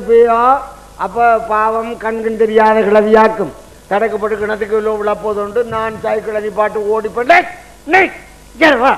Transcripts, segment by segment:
பேயா அப்ப பாவம் கண்கண் தெரியாத கிளவியாக்கும் தடக்கப்பட்டு கிணத்துக்கு உள்ள விழப்போதுண்டு நான் சாய்க்கிழ பாட்டு ஓடி போட்டேன் வா.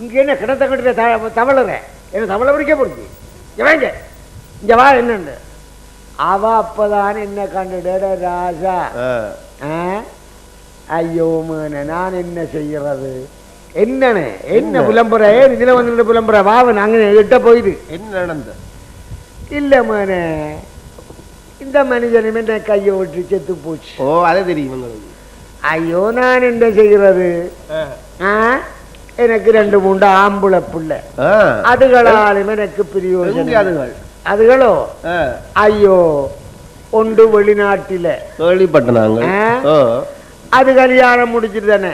இங்க என்ன கிணத்த கட்டுற தவளற என்ன தவளை பிடிக்க போடுச்சு இங்க வாங்க. இங்க வா என்னண்டு அவ அப்பதான் என்ன கண்டுட ராஜா? ஐயோ மகனே நான் என்ன செய்யறது? என்னன்னு என்ன புலம்புற? இதுல வந்து புலம்புற? வாவன் அங்க எட்ட போயிடு என்ன நடந்தது? இல்ல மகனே. இந்த மனிதனும் என்ன கையை விட்டு செத்து போச்சு. ஓ அது தெரியும் ஐயோ நான் என்ன செய்கிறது? ஆ? எனக்கு ரெண்டு மூன்று ஆம்புளை புள்ள. அதுகளாலும் எனக்கு பிரியோஜனம். அதுகள். ஐயோ ஒன்று வெளிநாட்டில. கேள்விப்பட்ட நாங்கள் ஆ? ஓ. அது கல்யாணம் முடிச்சிட்டு தானே.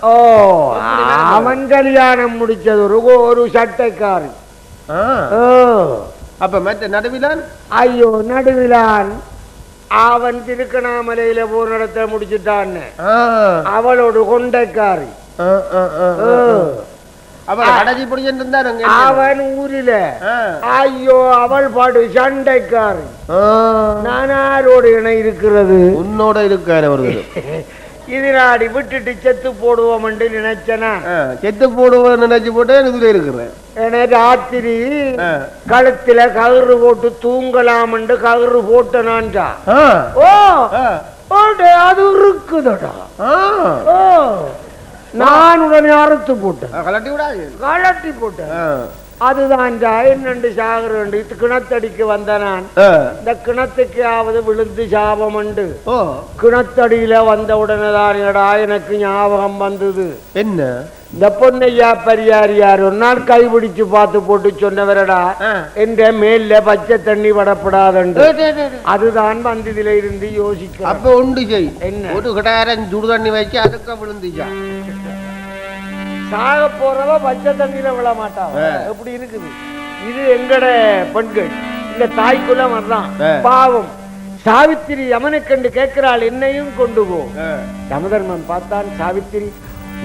ஓ அவன் கல்யாணம் முடிச்சது ஒரு ஒரு. ஓ. அப்ப மற்ற நடுவிலான்? ஐயோ நடுவிலான். அவன் திருக்கணாமலையில போர் நடத்த முடிச்சுட்டான்னு. அவளோட கொண்டைக்காரி. அவன் ஊரில. ஐயோ அவள் பாடு சண்டைக்காரி. நானாரோடு இணை இருக்கிறது உன்னோட இருக்காரு அவர்கள். இதனாடி விட்டுட்டு செத்து போடுவோம் என்று நினைச்சனா செத்து போடுவேன் நினைச்சு போட்டு இதுல இருக்கிறேன். ராத்திரி. கழுத்துல கயிறு போட்டு தூங்கலாம் என்று கயிறு போட்ட ஆ. ஓ அது இருக்குதடா. நான் உடனே அறுத்து போட்டேன். கலட்டி விடாது கழட்டி போட்டேன். அதுதான் என்னண்டு சாகரண்டு இது கிணத்தடிக்கு வந்த நான். இந்த கிணத்துக்காவது விழுந்து சாபம் உண்டு. கிணத்தடியில வந்த உடனே தானேடா எனக்கு ஞாபகம் வந்தது. என்ன? இந்த பொன்னையா பரியாரியார் ஒரு நாள் கைபிடிச்சு பார்த்து போட்டு சொன்னவரடா. என்ற மேல்ல பச்சை தண்ணி படப்படாதண்டு அதுதான் வந்ததுல இருந்து யோசிக்க அப்ப உண்டு செய். என்ன? ஒரு கிடாரம் சுடு தண்ணி வச்சு அதுக்கு விழுந்துச்சா சாக போறவ பச்சை தண்ணியில விழ மாட்டாவ ஆ. எப்படி இருக்குது? இது எங்கட பெண்கள். இந்த தாய்க்குள்ள வரலாம். பாவம். சாவித்திரி யமனை கண்டு கேட்கிறாள் என்னையும் கொண்டு போ. யமதர்மன் பார்த்தான் சாவித்திரி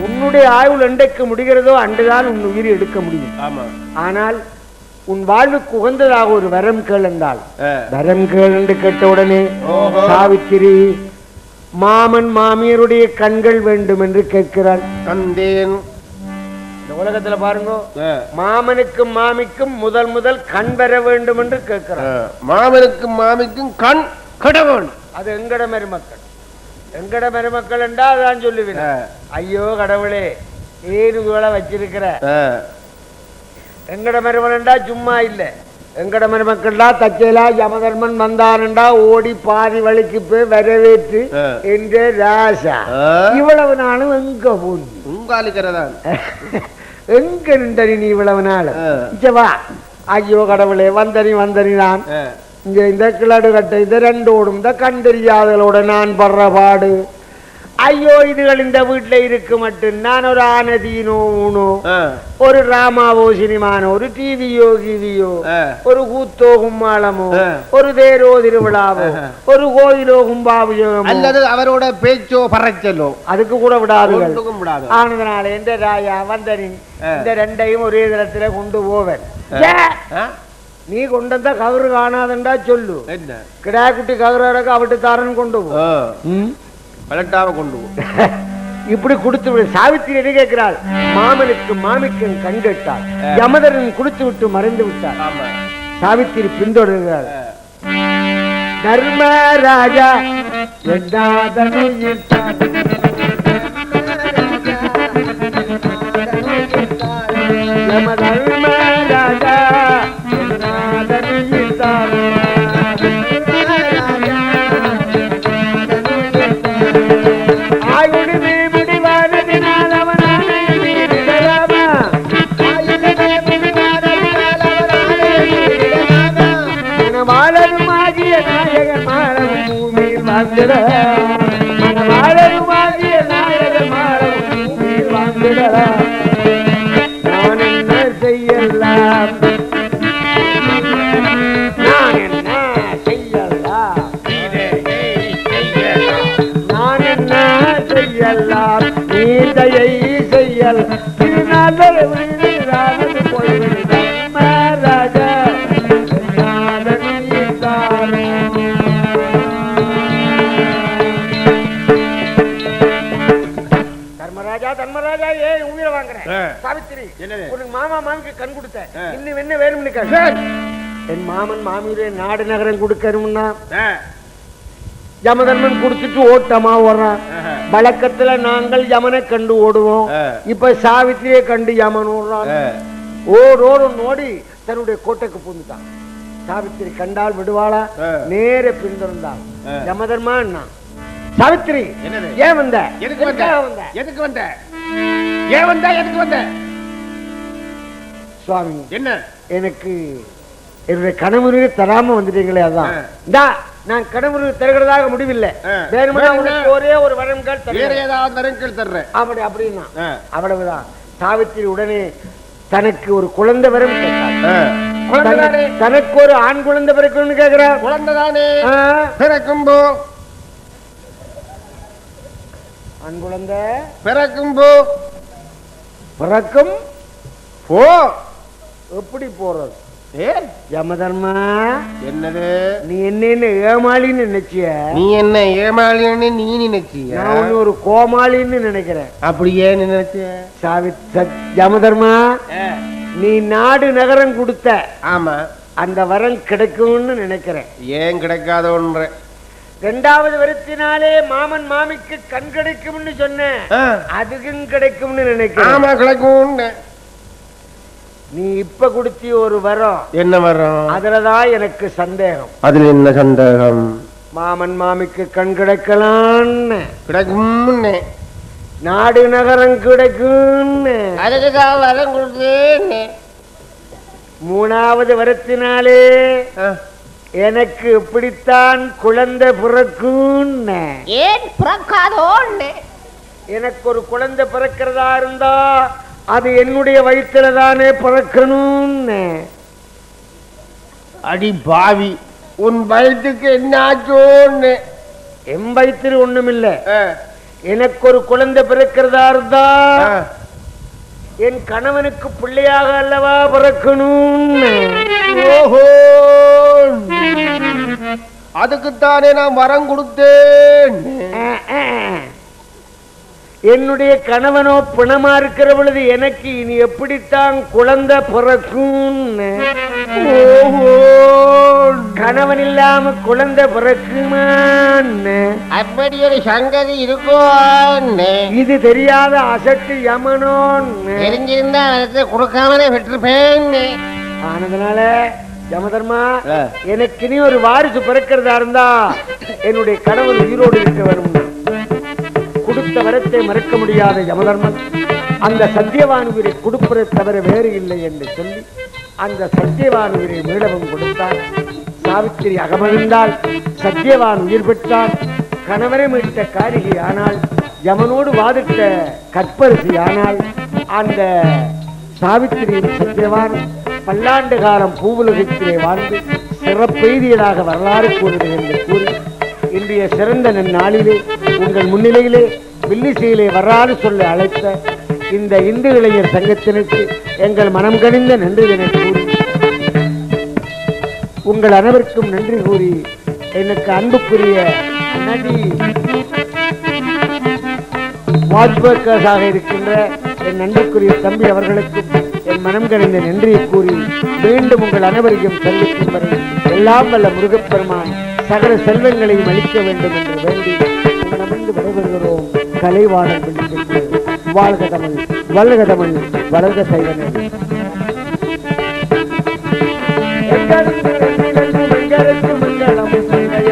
உன்னுடைய ஆயுள் எண்டைக்கு முடிகிறதோ அன்றுதான் உன் உயிரை எடுக்க முடியும். ஆனால் உன் வாழ்வுக்கு உகந்ததாக ஒரு வரம் கேள் என்றாள். ஆ. வரம் கேள் என்று கேட்ட உடனே. சாவித்திரி மாமன் மாமியருடைய கண்கள் வேண்டும் என்று கேட்கிறாள். இந்த உலகத்துல பாருங்க. மாமனுக்கும் மாமிக்கும் முதல் முதல் கண் பெற வேண்டும் என்று கேட்கிறார். மாமனுக்கும் மாமிக்கும் கண் கடவுள் அது எங்கட மருமக்கள் எங்கட மருமக்கள் என்றா அதான் சொல்லுவேன் ஆ. ஐயோ கடவுளே ஏழு வேளை வச்சிருக்கிற. எங்கட மருமகன்டா சும்மா இல்ல எங்கட மருமக்கள்டா தச்சேலா யமதர்மன் வந்தானண்டா ஓடி பாதி வழிக்கு போய் வரவேற்று. என்ற ராசா. இவ்வளவு நாளும் எங்க போனி உங்காலிக்கிறதான் எங்க நின்றி நீ இவ்வளவு நாள் ஆ. இங்க வா ஐயோ கடவுளே வந்தனி வந்தனி நான். இங்க இந்த கிளடு கட்டை இந்த ரெண்டோடும் இந்த கண்டறியாதலோட நான் படுற பாடு ஐயோ இதுகள் இந்த வீட்டுல இருக்கு மட்டும் நான் ஒரு ஆனதீனோ ஊனோ. ஒரு ராமாவோ சினிமானோ ஒரு டிவியோ கிவியோ. ஒரு கூத்தோ கும்மாளமோ. ஒரு தேரோ திருவிழாவோ. ஒரு கோயிலோ கும்பாபிஷேகமோ அல்லது அவரோட பேச்சோ பறைச்சலோ அதுக்கு கூட விடாது ஆனதுனால எந்த ராயா வந்தனி ஆ. இந்த ரெண்டையும் ஒரே தரத்துல கொண்டு போவேன்? நீ கொண்டு வந்தா கவரு காணாதண்டா சொல்லு கிடா குட்டி கவரக்க அவட்டு தாரன் கொண்டு போ? பலட்டாவ கொண்டு இப்படி கொடுத்து விடு சாவித்திரி என்ன கேட்கிறாள்? மாமனுக்கு மாமிக்கும் கண் கட்டாள் யமதரன் கொடுத்து விட்டு மறைந்து விட்டார் ஆமா. சாவித்திரி பின்தொடர்கிறாள். தர்மராஜா என்னாதனுயிர்த்தார். யம வாழ்ந்திடலாம். மனவாளருமாகிய நாயகன் மாறவன் பூமியில் வாழ்ந்திடலாம். மாமா மாமிக்கு கண் கொடுத்த ஆ. இன்னும் என்ன வேணும்னு கேட்க என் மாமன் மாமியுடைய நாடு நகரம் கொடுக்கணும்னா யமதர்மன் கொடுத்துட்டு ஓட்டமா ஓடுறான். வழக்கத்துல நாங்கள் யமனை கண்டு ஓடுவோம். இப்ப சாவித்திரியை கண்டு யமன் ஓடுறான். ஓடோடு ஓடி தன்னுடைய கோட்டைக்கு பூந்துட்டான் சாவித்திரி கண்டால் விடுவாளா. நேர பின்தொடர்ந்தான் ஆ. யமதர்மா சாவித்திரி? ஏன் வந்த? எதுக்கு வந்த? எதுக்கு வந்த? ஏன் வந்த? எதுக்கு வந்த? சுவாமி என்ன? எனக்கு என்னுடைய கணவனுக்கு தராம வந்துட்டீங்களே அதான். இந்தா நான் கணவனுக்கு தருகிறதாக முடிவில்லை. ஒரே ஒரு வரம் கேள் வேற தருகிறேன். ஏதாவது தர்றேன். அப்படி அப்படின்னா. அவ்வளவுதான். சாவித்திரி உடனே தனக்கு ஒரு குழந்தை வரம் தனக்கு- ஒரு ஆண் குழந்தை பிறக்கணும்னு கேக்குறார் குழந்தைதானே ஆ, பிறக்கும்போ? ஆண் குழந்தை. பிறக்கும்போ? பிறக்கும்? போ. எப்படி போறது? ஏ? யமதர்மா என்னது? நீ என்னன்னு ஏமாளின்னு நினைச்சிய? நீ என்ன ஏமாளின்னு நீ நினைச்சியா? நான் ஒரு கோமாளின்னு நினைக்கிறேன். அப்படியே நினைச்ச? சாவி யமதர்மா நீ நாடு நகரம் கொடுத்த. ஆமா. அந்த வரம் கிடைக்கும்னு நினைக்கிறேன். ஏன் கிடைக்காதோன்ற. ரெண்டாவது வரத்தினாலே மாமன் மாமிக்கு கண் கிடைக்கும்னு சொன்னேன். அதுக்கும் கிடைக்கும்னு நினைக்கிறேன். ஆமா கிடைக்கும் நீ இப்ப கொடுத்தி ஒரு வரம். என்ன வரும்? அதுலதான் எனக்கு சந்தேகம். அதுல என்ன சந்தேகம்? மாமன் மாமிக்கு கண் கிடைக்கலான்னு. கிடைக்கும் நாடு நகரம் கிடைக்கும்னு. அதுக்குதான் வரம் கொடுத்தேன்னு. மூணாவது வரத்தினாலே எனக்கு எப்படித்தான் குழந்தை பிறக்கும்னு. ஏன் பிறக்காதோன்னு? எனக்கு ஒரு குழந்தை பிறக்கிறதா இருந்தா அது என்னுடைய வயிற்றுல தானே பிறக்கணும்னு. அடி பாவி. உன் வயிற்றுக்கு என்ன ஆச்சோன்னு என் வயிற்றில் ஒண்ணுமில்ல. ஆ, எனக்கு ஒரு குழந்தை பிறக்கிறதா இருந்தா. என் கணவனுக்கு பிள்ளையாக அல்லவா பிறக்கணும்னு. ஓஹோ. அதுக்குத்தானே நான் வரம் கொடுத்தேன். என்னுடைய கணவனோ பிணமா இருக்கிற பொழுது எனக்கு இனி எப்படித்தான் குழந்தை பிறக்கும்னு? ஓஹோ. கணவன் இல்லாம குழந்தை பிறக்குமான்னு. அப்படி ஒரு சங்கதி இருக்கோன்னு இது தெரியாத அசட்டு யமனோன்னு. தெரிஞ்சிருந்தா அதை கொடுக்காமலே விட்டுருப்பேன்னு. ஆனதுனால யமதர்மா. எனக்கு இனி ஒரு வாரிசு பிறக்கிறதா இருந்தா என்னுடைய கணவன் உயிரோடு இருக்க வரும் கொடுத்த வரத்தை மறக்க முடியாத யமதர்மன் அந்த சத்தியவான் உயிரை கொடுப்பதை தவிர வேறு இல்லை என்று சொல்லி அந்த சத்தியவான் உயிரை மீளவும் கொடுத்தார். சாவித்திரி அகமகிழ்ந்தால் சத்தியவான் உயிர் பெற்றார் கணவரை மீட்ட காரிகை ஆனால் யமனோடு வாதிட்ட கற்பரிசி ஆனால் அந்த சாவித்திரியின் சத்தியவான் பல்லாண்டு காலம் பூவுலகத்திலே வாழ்ந்து சிறப்பெய்தியலாக வரலாறு கூறுகிறது என்று கூறி இன்றைய சிறந்த நன்னாளிலே உங்கள் முன்னிலையிலே வில்லிசையிலே வராது சொல்ல அழைத்த இந்த இந்து இளைஞர் சங்கத்தினருக்கு எங்கள் மனம் கனிந்த நன்றியினை கூறி உங்கள் அனைவருக்கும் நன்றி கூறி எனக்கு அன்புக்குரிய நடி வாட்ச்வர்க்கர்ஸாக இருக்கின்ற என் நன்றிக்குரிய தம்பி அவர்களுக்கும் என் மனம் கணிந்த நன்றியை கூறி மீண்டும் உங்கள் அனைவரையும் சந்திக்கும் வரை எல்லாம் வல்ல முருகப்பெருமான் சகல செல்வங்களையும் அளிக்க வேண்டும் என்று வேண்டி உங்களிடமிருந்து விடைபெறுகிறோம். கலைவாணர் விழித்திற்கு வாழ்க தமிழ் வளர்க தமிழ் வளர்க சைவனர் மங்களத்து மங்களம் சங்கய